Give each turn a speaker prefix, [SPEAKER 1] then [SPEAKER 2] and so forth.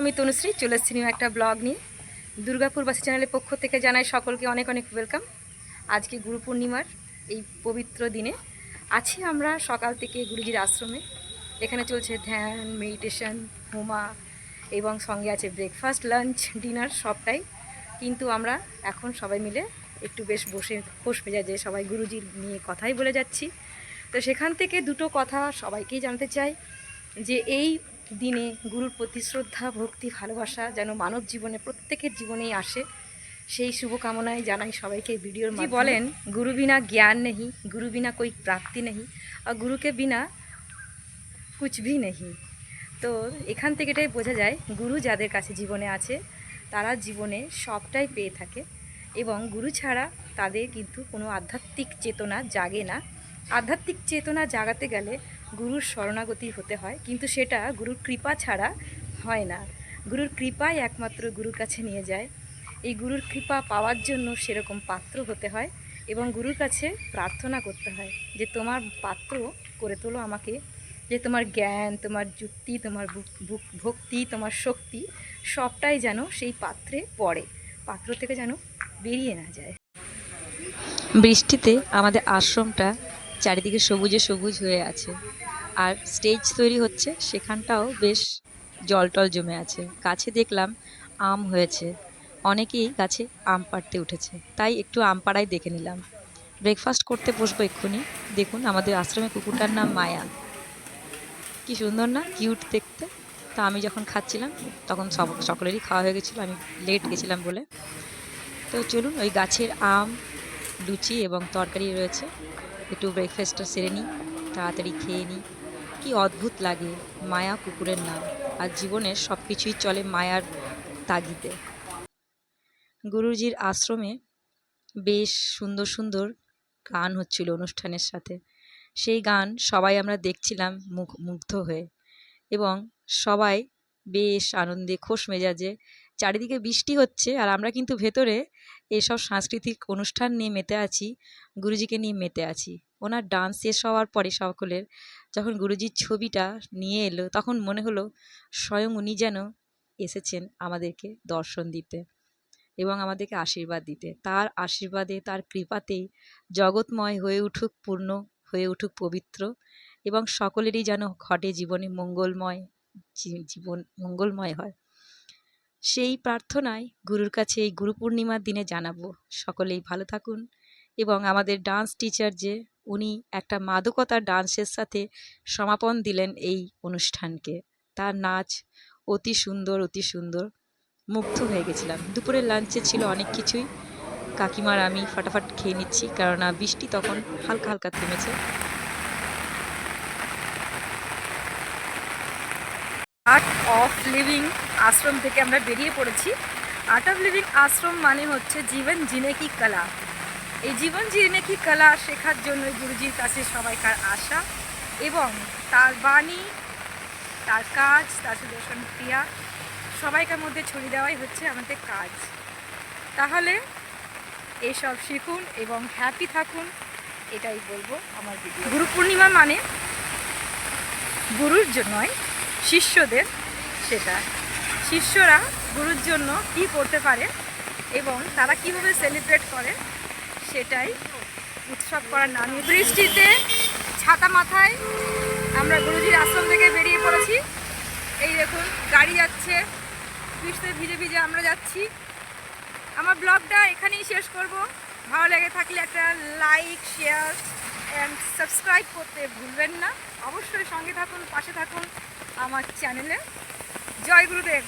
[SPEAKER 1] আমি তনুশ্রী, চলে এসেছি একটা ব্লগ নিয়ে। দুর্গাপুর বাসী চ্যানেলের পক্ষ থেকে জানাই সকলকে অনেক অনেক ওয়েলকাম। আজকে গুরু পূর্ণিমার এই পবিত্র দিনে আছি আমরা সকাল থেকে গুরুজির আশ্রমে। এখানে চলছে ধ্যান, মেডিটেশন, হোমা এবং সঙ্গে আছে ব্রেকফাস্ট, লাঞ্চ, ডিনার সবটাই। কিন্তু আমরা এখন সবাই মিলে একটু বেশ বসে খোশ মেজাজে সবাই গুরুজির নিয়ে কথাই বলে যাচ্ছি। তো সেখান থেকে দুটো কথা সবাইকেই জানতে চাই যে এই দিনে গুরুর প্রতি শ্রদ্ধা ভক্তি ভালোবাসা যেন মানব জীবনে প্রত্যেকের জীবনেই আসে সেই শুভকামনায় জানাই সবাইকে ভিডিওর মাধ্যমে। বলেন গুরু বিনা জ্ঞান নেই গুরু বিনা কই প্রাপ্তি নেই আর গুরুকে বিনা কুছ ভি নেই তো এখান থেকে এটাই বোঝা যায় গুরু যাদের কাছে জীবনে আছে তারা জীবনে সবটাই পেয়ে থাকে এবং গুরু ছাড়া তাদের কিন্তু কোনো আধ্যাত্মিক চেতনা জাগে না। আধ্যাত্মিক চেতনা জাগাতে গেলে গুরুর শরণাগতি হতে হয়, কিন্তু সেটা গুরুর কৃপা ছাড়া হয় না। গুরুর কৃপাই একমাত্র গুরুর কাছে নিয়ে যায়। এই গুরুর কৃপা পাওয়ার জন্য সেরকম পাত্র হতে হয় এবং গুরুর কাছে প্রার্থনা করতে হয় যে, তোমার পাত্র করে তোলো আমাকে। যে, তোমার জ্ঞান, তোমার যুক্তি, তোমার ভক্তি, তোমার শক্তি, সবটাই যেন সেই পাত্রে পড়ে। পাত্র থেকে যেন বেরিয়ে না যায়।
[SPEAKER 2] বৃষ্টিতে আমাদের আশ্রমটা চারিদিকে সবুজে সবুজ হয়ে আছে। আর স্টেজ তৈরি হচ্ছে, সেখানটাও বেশ জল টল জমে আছে। গাছে দেখলাম আম হয়েছে। অনেকেই গাছে আম পাড়তে উঠেছে। তাই একটু আম পাড়াই দেখে নিলাম। ব্রেকফাস্ট করতে বসবো এক্ষুনি। দেখুন, আমাদের আশ্রমে কুকুরটার নাম মায়া। কি সুন্দর না? কিউট দেখতে। তা আমি যখন খাচ্ছিলাম, তখন সব, সকলেরই খাওয়া হয়ে গেছিল। আমি লেট গেছিলাম বলে। তো চলুন, ওই গাছের আম, লুচি এবং তরকারি রয়েছে। একটু ব্রেকফাস্টটা সেরে নিই, তাড়াতাড়ি খেয়ে নিই। কি অদ্ভুত লাগে? মায়া কুকুরের নাম। আর জীবনের সব কিছুই চলে মায়ার তাগিদে। গুরুজির আশ্রমে বেশ সুন্দর সুন্দর গান হচ্ছিল অনুষ্ঠানের সাথে। সেই গান সবাই আমরা দেখছিলাম মুখ, মুগ্ধ হয়ে। এবং সবাই বেশ আনন্দে, খোশ মেজাজে। চারিদিকে বৃষ্টি হচ্ছে আর আমরা কিন্তু ভেতরে এসব সাংস্কৃতিক অনুষ্ঠান নিয়ে মেতে আছি, গুরুজিকে নিয়ে মেতে আছি। ওনার ডান্স শেষ হওয়ার পরে সকলের যখন গুরুজির ছবিটা নিয়ে এলো, তখন মনে হলো স্বয়ং উনি যেন এসেছেন আমাদেরকে দর্শন দিতে এবং আমাদেরকে আশীর্বাদ দিতে। তার আশীর্বাদে, তার কৃপাতেই জগৎময় হয়ে উঠুক, পূর্ণ হয়ে উঠুক, পবিত্র এবং সকলেরই যেন ঘটে জীবনে মঙ্গলময় জীবন মঙ্গলময় হয়। সেই প্রার্থনায় গুরুর কাছে এই গুরু পূর্ণিমার দিনে জানাব। সকলেই ভালো থাকুন এবং আমাদের ডান্স টিচার যে উনি একটা মাদকতার ডান্সের সাথে সমাপন দিলেন এই অনুষ্ঠানকে। তার নাচ অতি সুন্দর অতি সুন্দর। মুগ্ধ হয়ে গেছিলাম। দুপুরের লাঞ্চে ছিল অনেক কিছুই। কাকিমার আমি ফাটাফাট খেয়ে নিচ্ছি, কেননা বৃষ্টি তখন হালকা হালকা থেমেছে।
[SPEAKER 1] আর্ট অফ লিভিং আশ্রম থেকে আমরা বেরিয়ে পড়েছি। আর্ট অফ লিভিং আশ্রম মানে হচ্ছে জীবন জিনে কি কলা। এই জীবন কি কলা শেখার জন্য গুরুজির কাছে সবাইকার আশা এবং তার বাণী, তার কাজ, তার সুদর্শন ক্রিয়া সবাইকার মধ্যে ছড়িয়ে দেওয়াই হচ্ছে আমাদের কাজ। তাহলে এসব শিখুন এবং হ্যাপি থাকুন, এটাই বলব আমার ভিডিও গুরু পূর্ণিমা মানে গুরুর জন্যই শিষ্যদের সেটা। শিষ্যরা গুরুর জন্য কি করতে পারে এবং তারা কীভাবে সেলিব্রেট করে সেটাই। উৎসব করার নামই বৃষ্টিতে ছাতা মাথায় আমরা গুরুজির আশ্রম থেকে বেরিয়ে পড়েছি। এই দেখুন, গাড়ি যাচ্ছে। বৃষ্টিতে ভিজে ভিজে আমরা যাচ্ছি। আমার ব্লগটা এখানেই শেষ করব। ভালো লেগে থাকলে একটা লাইক, শেয়ার অ্যান্ড সাবস্ক্রাইব করতে ভুলবেন না। অবশ্যই সঙ্গে থাকুন, পাশে থাকুন আমার চ্যানেলে। জয় গুরুদেব।